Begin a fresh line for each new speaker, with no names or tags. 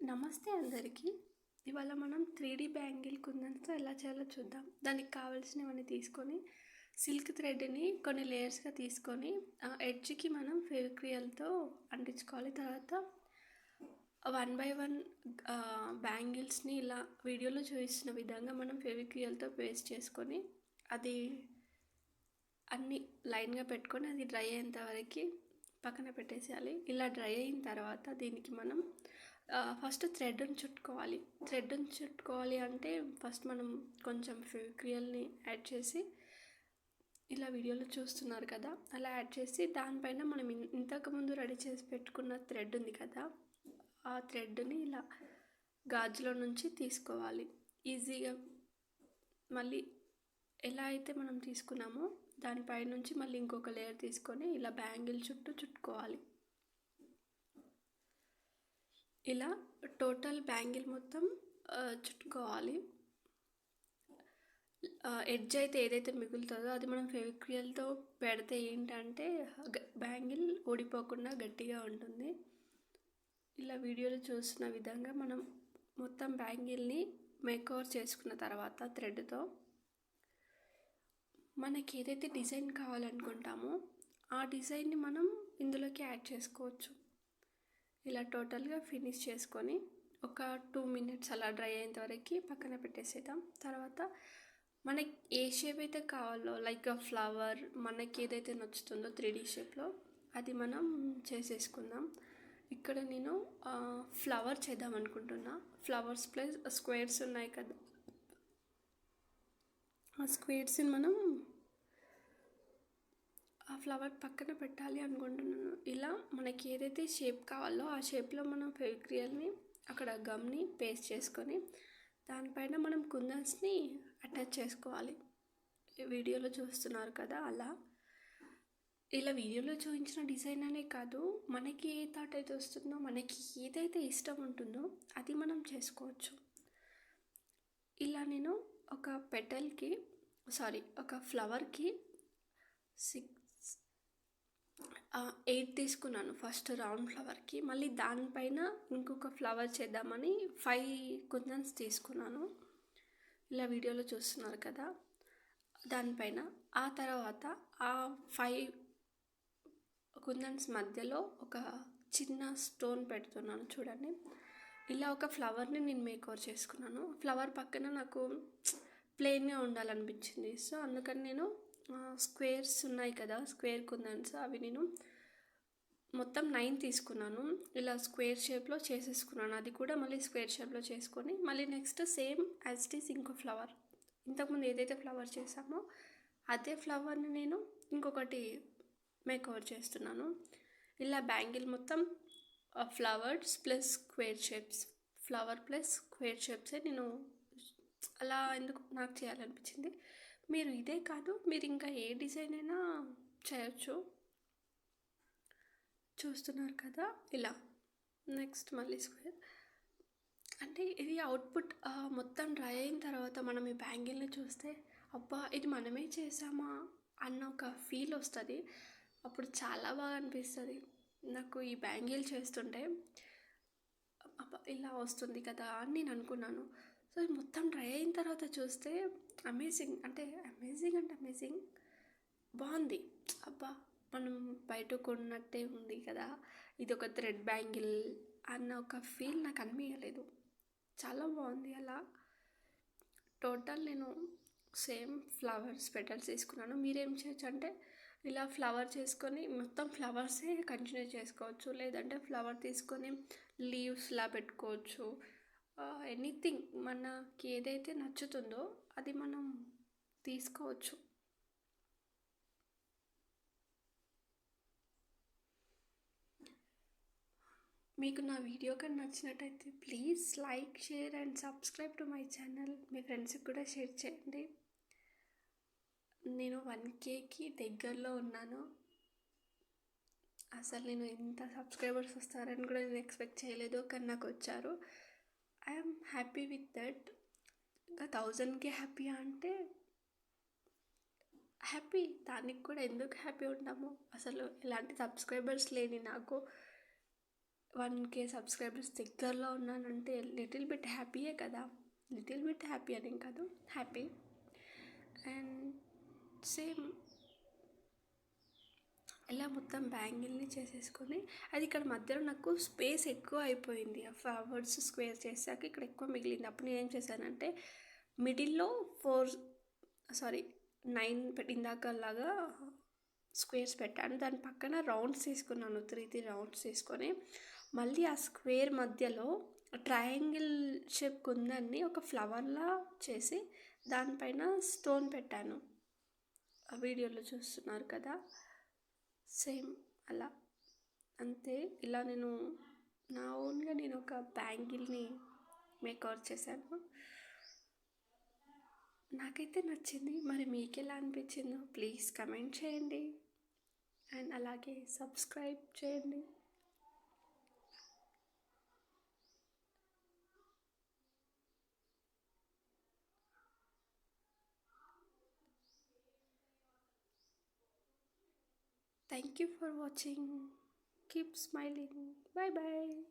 నమస్తే అందరికీ. ఇవాళ మనం త్రీ డీ బ్యాంగిల్ కుందన్స్తో ఎలా చేయాలో చూద్దాం. దానికి కావాల్సినవన్నీ తీసుకొని సిల్క్ థ్రెడ్ని కొన్ని లేయర్స్గా తీసుకొని ఎడ్జ్కి మనం ఫెవిక్రియల్తో అంటించుకోవాలి. తర్వాత వన్ బై వన్ బ్యాంగిల్స్ని ఇలా వీడియోలో చూపిస్తున్న విధంగా మనం ఫెవిక్రియల్తో పేస్ట్ చేసుకొని అది అన్ని లైన్గా పెట్టుకొని అది డ్రై అయ్యేంత వరకు పక్కన పెట్టేసేయాలి. ఇలా డ్రై అయిన తర్వాత దీనికి మనం ఫస్ట్ థ్రెడ్ని చుట్టుకోవాలి. థ్రెడ్ని చుట్టుకోవాలి అంటే ఫస్ట్ మనం కొంచెం ఫెవిక్రియల్ని యాడ్ చేసి ఇలా వీడియోలో చూస్తున్నారు కదా అలా యాడ్ చేసి దానిపైన మనం ఇంతకుముందు రెడీ చేసి పెట్టుకున్న థ్రెడ్ ఉంది కదా ఆ థ్రెడ్ని ఇలా గాజులో నుంచి తీసుకోవాలి. ఈజీగా మళ్ళీ ఎలా అయితే మనం తీసుకున్నామో దానిపై నుంచి మళ్ళీ ఇంకొక లేయర్ తీసుకొని ఇలా బ్యాంగిల్ చుట్టూ చుట్టుకోవాలి. ఇలా టోటల్ బ్యాంగిల్ మొత్తం చుట్టుకోవాలి. ఎడ్జ్ అయితే ఏదైతే మిగులుతుందో అది మనం ఫెవిక్రియల్తో పెడితే ఏంటంటే బ్యాంగిల్ ఊడిపోకుండా గట్టిగా ఉంటుంది. ఇలా వీడియోలో చూస్తున్న విధంగా మనం మొత్తం బ్యాంగిల్ని మేకవర్ చేసుకున్న తర్వాత థ్రెడ్తో మనకి ఏదైతే డిజైన్ కావాలనుకుంటామో ఆ డిజైన్ని మనం ఇందులోకి యాడ్ చేసుకోవచ్చు. ఇలా టోటల్గా ఫినిష్ చేసుకొని ఒక టూ మినిట్స్ అలా డ్రై అయ్యేంత వరకు పక్కన పెట్టేసేద్దాం. తర్వాత మనకి ఏ షేప్ అయితే కావాలో లైక్ ఫ్లవర్ మనకి ఏదైతే నచ్చుతుందో త్రీ డీ షేప్లో అది మనం చేసేసుకుందాం. ఇక్కడ నేను ఫ్లవర్ చేద్దాం అనుకుంటున్నా. ఫ్లవర్స్ ప్లస్ స్క్వేర్స్ ఉన్నాయి కదా. ఆ స్క్వేర్స్ని మనం ఆ ఫ్లవర్ పక్కన పెట్టాలి అనుకుంటున్నాను. ఇలా మనకి ఏదైతే షేప్ కావాలో ఆ షేప్లో మనం ఫెవిక్రియల్ని అక్కడ గమ్ని పేస్ట్ చేసుకొని దానిపైన మనం కుందన్స్ని అటాచ్ చేసుకోవాలి. వీడియోలో చూస్తున్నారు కదా అలా. ఇలా వీడియోలో చూపించిన డిజైన్ అనే కాదు మనకి ఏ థాట్ అయితే వస్తుందో మనకి ఏదైతే ఇష్టం ఉంటుందో అది మనం చేసుకోవచ్చు. ఇలా నేను ఒక పెటల్కి సారీ ఒక ఫ్లవర్కి సిక్ ఎయిట్ తీసుకున్నాను ఫస్ట్ రౌండ్ ఫ్లవర్కి. మళ్ళీ దానిపైన ఇంకొక ఫ్లవర్ చేద్దామని ఫైవ్ కుందన్స్ తీసుకున్నాను. ఇలా వీడియోలో చూస్తున్నారు కదా. దానిపైన ఆ తర్వాత ఆ ఫైవ్ కుందన్స్ మధ్యలో ఒక చిన్న స్టోన్ పెడుతున్నాను చూడండి. ఇలా ఒక ఫ్లవర్ని నేను మేకోర్ చేసుకున్నాను. ఫ్లవర్ పక్కన నాకు ప్లెయిన్గా ఉండాలనిపించింది. సో అందుకని నేను స్క్వేర్స్ ఉన్నాయి కదా స్క్వేర్ కుందన్స్ అవి నేను మొత్తం నైన్ తీసుకున్నాను. ఇలా స్క్వేర్ షేప్లో చేసేసుకున్నాను. అది కూడా మళ్ళీ స్క్వేర్ షేప్లో చేసుకొని మళ్ళీ next same as it is ఇంకో ఫ్లవర్. ఇంతకుముందు ఏదైతే ఫ్లవర్ చేసామో అదే ఫ్లవర్ని నేను ఇంకొకటి మేకవర్ చేస్తున్నాను. ఇలా బ్యాంగిల్ మొత్తం flowers plus square shapes flower plus square షేప్సే నేను అలా ఎందుకు నాకు చేయాలనిపించింది? మీరు ఇదే కాదు మీరు ఇంకా ఏ డిజైన్ అయినా చేయొచ్చు. చూస్తున్నారు కదా? ఇలా. నెక్స్ట్ మళ్ళీ స్క్వేర్ అంటే ఇది అవుట్పుట్ మొత్తం డ్రై అయిన తర్వాత మనం ఈ బ్యాంగిల్ని చూస్తే అబ్బా ఇది మనమే చేసామా అన్న ఒక ఫీల్ వస్తుంది. అప్పుడు చాలా బాగా అనిపిస్తుంది. నాకు ఈ బ్యాంగిల్ చేస్తుంటే అబ్బా ఇలా వస్తుంది కదా అని నేను అనుకున్నాను. సో మొత్తం డ్రై అయిన తర్వాత చూస్తే అమేజింగ్ అంటే అమేజింగ్ అంటే అమేజింగ్. బాగుంది. అబ్బా మనం బయట కొన్నట్టే ఉంది కదా. ఇది ఒక థ్రెడ్ బ్యాంగిల్ అన్న ఒక ఫీల్ నాకు అనిపించలేదు చాలా బాగుంది అలా. టోటల్ నేను సేమ్ ఫ్లవర్స్ పెటల్స్ తీసుకున్నాను మీరేం చేయొచ్చు అంటే ఇలా ఫ్లవర్ చేసుకొని మొత్తం ఫ్లవర్సే కంటిన్యూ చేసుకోవచ్చు. లేదంటే ఫ్లవర్ తీసుకొని లీవ్స్లా పెట్టుకోవచ్చు. ఎనీథింగ్ మనకి ఏదైతే నచ్చుతుందో అది మనం తీసుకోవచ్చు. మీకు నా వీడియో కానీ నచ్చినట్టయితే please like share and subscribe to my channel మీ ఫ్రెండ్స్కి కూడా షేర్ చేయండి. నేను వన్ కేకి దగ్గరలో ఉన్నాను. అసలు నేను ఎంత సబ్స్క్రైబర్స్ వస్తారని కూడా నేను ఎక్స్పెక్ట్ చేయలేదు. కానీ నాకు వచ్చారు. ఐఎమ్ హ్యాపీ విత్ దట్ ఇంకా థౌజండ్కే హ్యాపీ అంటే హ్యాపీ దానికి కూడా ఎందుకు హ్యాపీ ఉంటాము? అసలు ఎలాంటి సబ్స్క్రైబర్స్ లేని నాకు వన్ కే సబ్స్క్రైబర్స్ దగ్గరలో ఉన్నానంటే లిటిల్ బిట్ హ్యాపీయే కదా. లిటిల్ బిట్ హ్యాపీ అని కాదు హ్యాపీ అండ్ సేమ్ ఇలా మొత్తం బ్యాంగిల్ని చేసేసుకొని అది ఇక్కడ మధ్యలో నాకు స్పేస్ ఎక్కువ అయిపోయింది. ఆ ఫ్లవర్స్ స్క్వేర్ చేశాక ఇక్కడ ఎక్కువ మిగిలింది. అప్పుడు నేను ఏం చేశానంటే మిడిల్లో ఫోర్ సారీ నైన్ ఇందాకలాగా స్క్వేర్స్ పెట్టాను దాని పక్కన రౌండ్స్ తీసుకున్నాను త్రీ త్రీ రౌండ్స్ తీసుకొని మళ్ళీ ఆ స్క్వేర్ మధ్యలో ట్రయాంగిల్ షేప్ కుందన్ని ఒక ఫ్లవర్లా చేసి దానిపైన స్టోన్ పెట్టాను. ఆ వీడియోలో చూస్తున్నారు కదా. సేమ్ అలా. అంతే ఇలా నేను నా ఓన్గా నేను ఒక బ్యాంగిల్ని మేకవర్ చేశాను. నాకైతే నచ్చింది. మరి మీకు ఎలా అనిపించిందో ప్లీజ్ కమెంట్ చేయండి. అండ్ అలాగే సబ్స్క్రైబ్ చేయండి. Thank you for watching. Keep smiling. Bye bye.